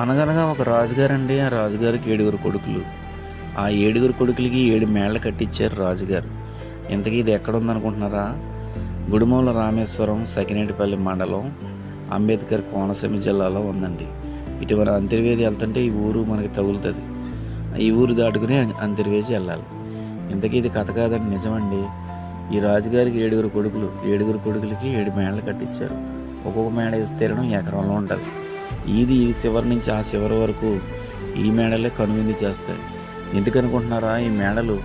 అనగనగా ఒక రాజుగారండి. ఆ రాజుగారికి ఏడుగురు కొడుకులు. ఆ ఏడుగురు కొడుకులకి ఏడు మేళ్ళ కట్టించారు రాజుగారు. ఇంతకీ ఇది ఎక్కడ ఉందనుకుంటున్నారా గుడిమూల రామేశ్వరం సకినేటిపల్లి మండలం అంబేద్కర్ కోనసీమ జిల్లాలో ఉందండి. ఇటు మన అంతర్వేది వెళ్తుంటే ఈ ఊరు మనకి తగులుతుంది. ఈ ఊరు దాటుకుని అంతర్వేది వెళ్ళాలి. ఇంతకీ ఇది కథ కాదండి నిజమండి. ఈ రాజుగారికి ఏడుగురు కొడుకులు. ఏడుగురు కొడుకులకి ఏడు మేడలు కట్టించారు ఒక్కొక్క మేడ విస్తీర్ణం ఎకరంలో ఉంటుంది. ఇది ఈ చివరి నుంచి ఆ చివరి వరకు ఈ మేడలే కనువిందు చేస్తాయి. ఎందుకనుకుంటున్నారా? ఈ మేడలు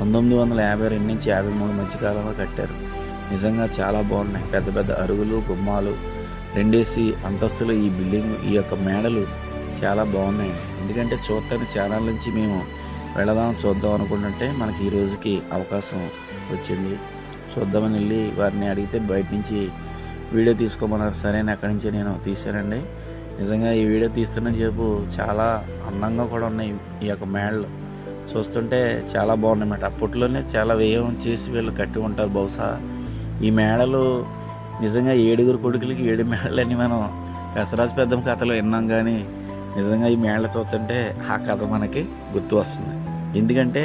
పంతొమ్మిది వందల యాభై రెండు నుంచి యాభై మూడు మధ్య కాలంలో కట్టారు. నిజంగా చాలా బాగున్నాయి. పెద్ద పెద్ద అరుగులు గుమ్మాలు రెండేసి అంతస్తులు ఈ బిల్డింగ్ ఈ యొక్క మేడలు చాలా బాగున్నాయి. ఎందుకంటే చూడటానికి ఛానల్ నుంచి మేము వెళదాం చూద్దాం అనుకుంటుంటే మనకి ఈ రోజుకి అవకాశం వచ్చింది. చూద్దామని వెళ్ళి వారిని అడిగితే బయట నుంచి వీడియో తీసుకోమన్నారు. సరే అక్కడి నుంచి నేను తీశానండి. నిజంగా ఈ వీడియో తీస్తున్న చేపు చాలా అందంగా కూడా ఉన్నాయి ఈ యొక్క మేడలు చూస్తుంటే చాలా బాగున్నాయన్నమాట. అప్పట్లోనే చాలా వ్యయం చేసి వీళ్ళు కట్టి ఉంటారు బహుశా. ఈ మేడలు నిజంగా ఏడుగురు కొడుకులకి ఏడు మేడలని మనం పెసరాజు పెద్దమ్మ కథలో విన్నాం కానీ నిజంగా ఈ మేడలు చూస్తుంటే ఆ కథ మనకి గుర్తు వస్తుంది. ఎందుకంటే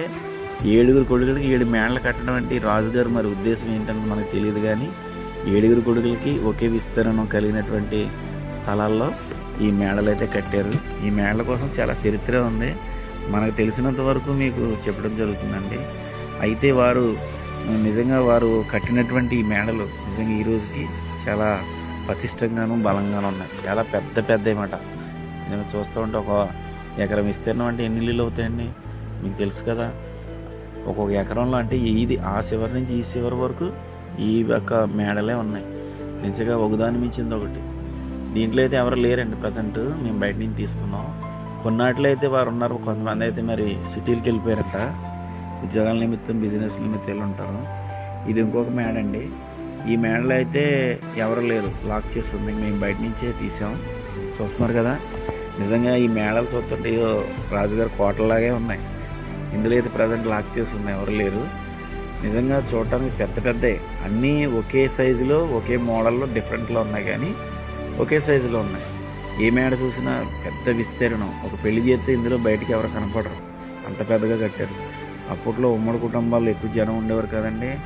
ఏడుగురు కొడుకులకి ఏడు మేడలు కట్టడం అంటే రాజుగారు మరి ఉద్దేశం ఏంటంటే మనకు తెలియదు కానీ ఏడుగురు కొడుకులకి ఒకే విస్తీర్ణం కలిగినటువంటి స్థలాల్లో ఈ మేడలు అయితే కట్టారు. ఈ మేడల కోసం చాలా చరిత్ర ఉంది. మనకు తెలిసినంత వరకు మీకు చెప్పడం జరుగుతుందండి. అయితే వారు నిజంగా వారు కట్టినటువంటి ఈ మేడలు నిజంగా ఈ రోజుకి చాలా పతిష్టంగాను బలంగాను ఉన్నాయి. చాలా పెద్ద పెద్ద మాట నేను చూస్తూ ఉంటే ఒక ఎకరం విస్తీర్ణం అంటే ఎన్ని ఇల్లులు అవుతాయండి? మీకు తెలుసు కదా. ఒక్కొక్క ఎకరంలో అంటే ఇది ఆ చివరి నుంచి ఈ చివరి వరకు ఈ యొక్క మేడలే ఉన్నాయి. నిజంగా ఒకదాని మించింది ఒకటి. దీంట్లో అయితే ఎవరు లేరండి ప్రజెంట్. మేము బయట నుంచి తీసుకున్నాం. కొన్నాటిలో అయితే వారు ఉన్నారు. కొంతమంది అయితే మరి సిటీలకు వెళ్ళిపోయారట. ఉద్యోగాల నిమిత్తం బిజినెస్ నిమిత్తం వెళ్ళి ఉంటారు. ఇది ఇంకొక మేడ అండి. ఈ మేడలో అయితే ఎవరు లేరు. లాక్ చేసి ఉంది మేము బయట నుంచే తీసాం. చూస్తున్నారు కదా. నిజంగా ఈ మేడలు చూస్తుంటే రాజుగారి కోటలాగే ఉన్నాయి. ఇందులో అయితే ప్రజెంట్ లాక్ చేసి ఉన్నాయి ఎవరు లేరు. నిజంగా చూడటానికి పెద్ద పెద్ద. అన్నీ ఒకే సైజులో ఒకే మోడల్లో డిఫరెంట్లో ఉన్నాయి కానీ ఒకే సైజులో ఉన్నాయి. ఏ మేడ చూసినా పెద్ద విస్తీర్ణం. ఒక పెళ్ళి చేస్తే ఇందులో బయటికి ఎవరు కనపడరు. అంత పెద్దగా కట్టారు. అప్పట్లో ఉమ్మడి కుటుంబాలు ఎక్కువ జనం ఉండేవారు కదండి.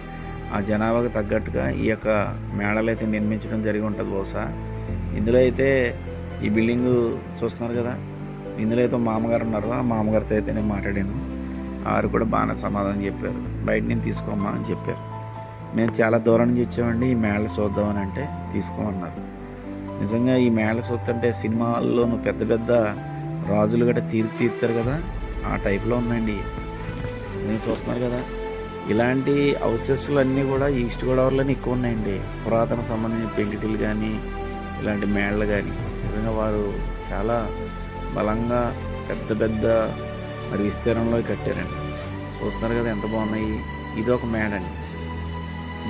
ఆ జనాభాకు తగ్గట్టుగా ఈ యొక్క మేడలు అయితే నిర్మించడం జరిగి ఉంటుంది బహుశా. ఇందులో అయితే ఈ బిల్డింగ్ చూస్తున్నారు కదా. ఇందులో అయితే మామగారు ఉన్నారు. ఆ మామగారితో అయితే నేను మాట్లాడాను. వారు కూడా బాగానే సమాధానం చెప్పారు. బయట నేను తీసుకోమ్మా అని చెప్పారు. మేము చాలా దూరం నుంచి వచ్చామండి. ఈ మేడలు చూద్దామని అంటే తీసుకోమన్నారు. నిజంగా ఈ మేళ చూస్తుంటే సినిమాల్లోనూ పెద్ద పెద్ద రాజులు గట్రా తీర్పు తీరుతారు కదా? ఆ టైప్లో ఉందండి. నేను చూస్తున్నారు కదా? ఇలాంటి అవశేషాలు అన్నీ కూడా ఈస్ట్ గోదావరిలోనే ఎక్కువ ఉన్నాయండి. పురాతన సంబంధించిన పెంకిటిలు కానీ ఇలాంటి మేళ్ళు కానీ నిజంగా వారు చాలా బలంగా పెద్ద పెద్ద మరి విస్తీర్ణంలో కట్టారండి. చూస్తున్నారు కదా ఎంత బాగున్నాయి. ఇది ఒక మేడ అండి.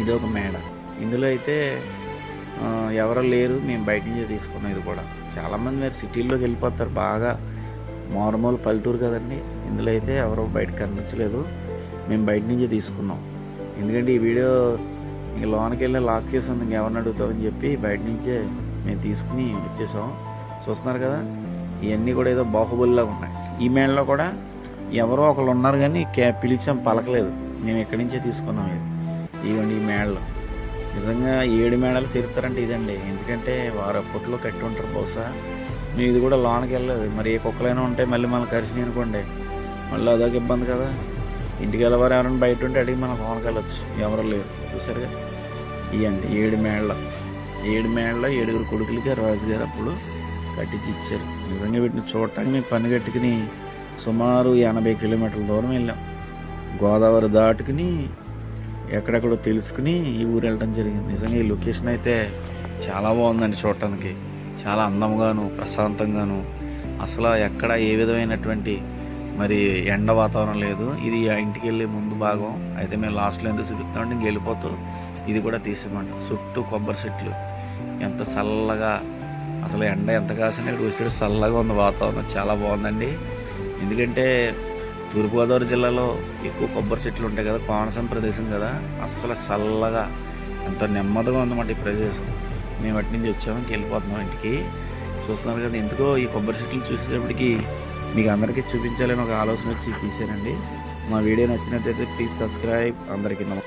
ఇది ఒక మేడ ఇందులో అయితే ఎవరు లేరు మేము బయట నుంచే తీసుకున్నాం ఇది కూడా. చాలామంది మీరు సిటీల్లోకి వెళ్ళిపోతారు బాగా మారుమూల పల్లెటూరు కదండి. ఇందులో అయితే ఎవరు బయట కనిపించలేదు మేము బయట నుంచే తీసుకున్నాం. ఎందుకంటే ఈ వీడియో ఇంక లోనకి వెళ్ళి లాక్ చేసింది ఇంకెవరిని అడుగుతామని చెప్పి బయట నుంచే మేము తీసుకుని వచ్చేసాం. చూస్తున్నారు కదా ఇవన్నీ కూడా ఏదో బాహుబలిలా ఉన్నాయి. ఈ మేడలో కూడా ఎవరో ఒకళ్ళు ఉన్నారు కానీ క్యా పిలిచాం పలకలేదు. మేము ఎక్కడి నుంచే తీసుకున్నాం ఇది. ఇవ్వండి ఈ మేడలు. నిజంగా ఏడు మేడలు చేరుతారంటే ఇదండి. ఎందుకంటే వారు అప్పట్లో కట్టి ఉంటారు బహుశా. మేము ఇది కూడా లోనకి వెళ్ళలేదు. మరి ఏ కుక్కలైనా ఉంటే మళ్ళీ మళ్ళీ కరిచినాయి అనుకోండి. మళ్ళీ అదొక ఇబ్బంది కదా. ఇంటికి వెళ్ళవారు ఎవరైనా బయట ఉంటే అడిగి మనం లోనకి వెళ్ళొచ్చు. ఎవరు లేరు. చూసారుగా ఇవ్వండి ఏడు మేళ్ళ ఏడు మేళ్ళ ఏడుగురు కొడుకులకి రాజుగారు అప్పుడు కట్టించి ఇచ్చారు. నిజంగా వీటిని చూడటానికి మేము పని కట్టుకుని సుమారు ఎనభై కిలోమీటర్ల దూరం వెళ్ళాం. గోదావరి దాటుకుని ఎక్కడెక్కడో తెలుసుకుని ఈ ఊరు వెళ్ళడం జరిగింది. నిజంగా ఈ లొకేషన్ అయితే చాలా బాగుందండి చూడటానికి. చాలా అందంగాను ప్రశాంతంగాను. అసలు ఎక్కడ ఏ విధమైనటువంటి మరి ఎండ వాతావరణం లేదు. ఇది ఆ ఇంటికి వెళ్ళే ముందు భాగం. అయితే మేము లాస్ట్లో ఎంత చూపిస్తామంటే ఇంక వెళ్ళిపోతూ ఇది కూడా తీసేమంట చుట్టూ కొబ్బరి చెట్లు. ఎంత చల్లగా అసలు ఎండ ఎంత కాసినా ఇక్కడ వచ్చేది చల్లగా ఉంది వాతావరణం. చాలా బాగుందండి. ఎందుకంటే తూర్పుగోదావరి జిల్లాలో ఎక్కువ కొబ్బరి చెట్లు ఉంటాయి కదా కోనసీమ ప్రదేశం కదా అస్సలు చల్లగా ఎంత నెమ్మదిగా ఉందన్నమాట ఈ ప్రదేశం. మేము అటు నుంచి వచ్చాము ఇంక వెళ్ళిపోతున్నాం ఇంటికి. చూస్తున్నారు కదా ఎందుకో ఈ కొబ్బరి చెట్లు చూసేటప్పటికి మీకు అందరికీ చూపించాలని ఒక ఆలోచన వచ్చి తీసానండి మా వీడియో నచ్చినట్లయితే ప్లీజ్ సబ్స్క్రైబ్ అందరికీ నమస్కారం